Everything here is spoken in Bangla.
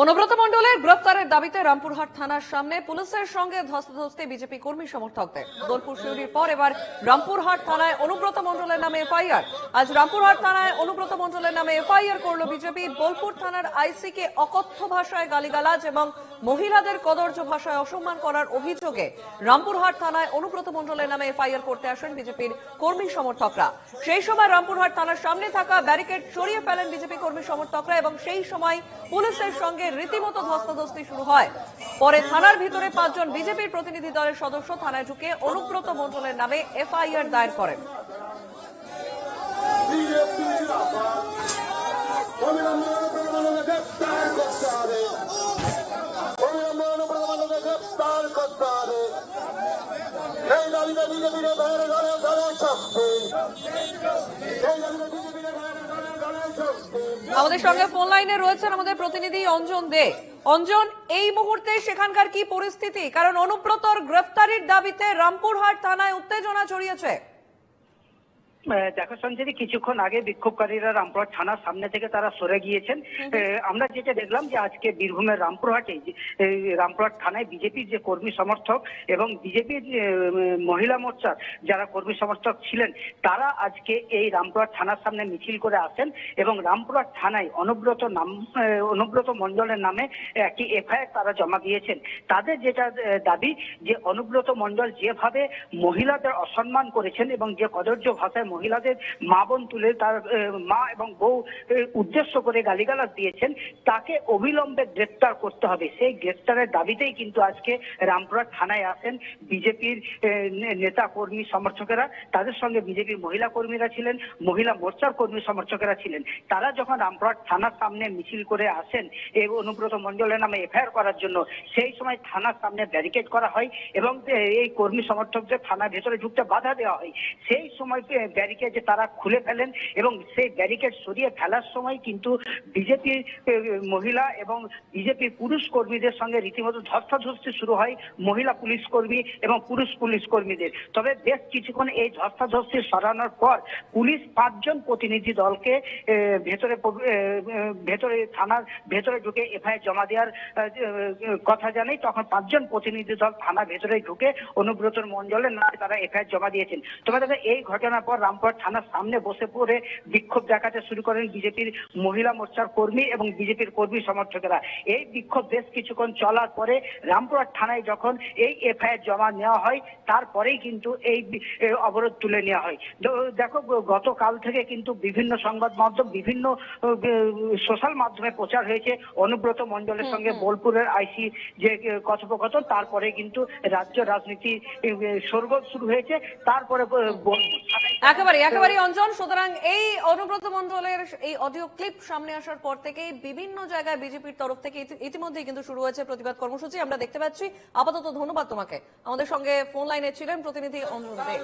অনুব্রত মণ্ডলের গ্রেফতারের দাবিতে রামপুরহাট থানার সামনে পুলিশের সঙ্গে ধস্তাধস্তি বিজেপি কর্মী সমর্থকদের। দোলপুর শিউরির পর এবার রামপুরহাট থানায় অনুব্রত মন্ডলের নামে এফআইআর। আজ রামপুরহাট থানায় অনুব্রত মণ্ডলের নামে এফআইআর করল বিজেপি। বোলপুর থানার আইসিকে অকথ্য ভাষায় গালিগালাজ এবং মহিলাদের কদর্য ভাষায় অসম্মান করার অভিযোগে রামপুরহাট থানায় অনুব্রত মণ্ডলের নামে এফআইআর করতে আসেন বিজেপির কর্মী সমর্থকরা। সেই সময় রামপুরহাট থানার সামনে থাকা ব্যারিকেড সরিয়ে ফেলেন বিজেপি কর্মী সমর্থকরা এবং সেই সময় পুলিশের সঙ্গে রীতিমতো ধস্তাধস্তি শুরু হয়। পরে থানার ভিতরে পাঁচজন বিজেপির প্রতিনিধি দলের সদস্য থানায় ঢুকে অনুব্রত মণ্ডলের নামে এফআইআর দায়ের করেন। আমাদের সঙ্গে ফোন লাইনে রয়েছেন আমাদের প্রতিনিধি অঞ্জন দে। অঞ্জন, এই মুহূর্তে সেখানকার কি পরিস্থিতি? কারণ অনুব্রতর গ্রেফতারির দাবিতে রামপুরহাট থানায় উত্তেজনা ছড়িয়েছে। দেখো সঞ্জয় কিছুক্ষণ আগে বিক্ষোভকারীরা রামপুরহাট থানার সামনে থেকে তারা সরে গিয়েছেন। আমরা যেটা দেখলাম যে আজকে বীরভূমের রামপুরহাটে রামপুরহাট থানায় বিজেপির যে কর্মী সমর্থক এবং বিজেপির মহিলা মোর্চার যারা কর্মী সমর্থক ছিলেন তারা আজকে এই রামপুরহাট থানার সামনে মিছিল করে আসেন এবং রামপুরহাট থানায় অনুব্রত নাম অনুব্রত মণ্ডলের নামে একটি এফআইআর তারা জমা দিয়েছেন। তাদের যেটা দাবি যে অনুব্রত মণ্ডল যেভাবে মহিলাদের অসম্মান করেছেন এবং যে কদর্য ভাষায় মহিলাদের মা বোন তুলে তার মা এবং বউ উদ্দেশ্য করে গালিগালাজ দিয়েছেন, তাকে অবিলম্বে গ্রেপ্তার করতে হবে। সেই গ্রেপ্তারের দাবিতেই কিন্তু আজকে রামপুরহাট থানায় আসেন বিজেপির নেতা কর্মী সমর্থকেরা। তাদের সঙ্গে বিজেপির মহিলা কর্মীরা ছিলেন, মহিলা মোর্চার কর্মী সমর্থকেরা ছিলেন। তারা যখন রামপুরহাট থানার সামনে মিছিল করে আসেন এই অনুব্রত মণ্ডলের নামে এফআইআর করার জন্য, সেই সময় থানার সামনে ব্যারিকেড করা হয় এবং এই কর্মী সমর্থকদের থানার ভেতরে ঢুকতে বাধা দেওয়া হয়। সেই সময় ব্যারিকেড তারা খুলে ফেলেন এবং সেই ব্যারিকেড সরিয়ে ফেলার সময় কিন্তু বিজেপির মহিলা এবং বিজেপির পুরুষ কর্মীদের সঙ্গে রীতিমতো ধস্তাধস্তি শুরু হয়, মহিলা পুলিশ কর্মী এবং পুরুষ পুলিশ কর্মীদের। তবে বেশ কিছুক্ষণ এই ধস্তাধস্তি সরানোর পর পুলিশ পাঁচজন প্রতিনিধি দলকে ভেতরে ভেতরে থানার ভেতরে ঢুকে এফআইআর জমা দেওয়ার কথা জানাই। তখন পাঁচজন প্রতিনিধি দল থানা ভেতরে ঢুকে অনুব্রতর মণ্ডলের নামে তারা এফআইআর জমা দিয়েছেন। তবে দাদা এই ঘটনার পর রামপুরহাট থানার সামনে বসে পড়ে বিক্ষোভ দেখাতে শুরু করেন বিজেপির মহিলা মোর্চার কর্মী এবং বিজেপির কর্মী সমর্থকেরা। এই বিক্ষোভ বেশ কিছুক্ষণ চলার পরে রামপুরহাট থানায় যখন এই এফআইআর জমা নেওয়া হয় তারপরেই কিন্তু এই অবরোধ তুলে নেওয়া হয়। দেখো গতকাল থেকে কিন্তু বিভিন্ন সংবাদ মাধ্যম বিভিন্ন সোশ্যাল মাধ্যমে প্রচার হয়েছে। অনুব্রত মণ্ডলের সঙ্গে বোলপুরের আইসি যে কথোপকথন তারপরে কিন্তু রাজ্য রাজনীতি এ, শুরু হয়েছে। তারপরে একেবারে একেবারে অঞ্জন। সুতরাং এই অনুব্রত মন্ডলের এই অডিও ক্লিপ সামনে আসার পর থেকে বিভিন্ন জায়গায় বিজেপির তরফ থেকে ইতিমধ্যে ইতিমধ্যেই কিন্তু শুরু হয়েছে প্রতিবাদ কর্মসূচি। আমরা দেখতে পাচ্ছি, আপাতত ধন্যবাদ তোমাকে। আমাদের সঙ্গে ফোন লাইনে ছিলেন প্রতিনিধি অঞ্জন দে।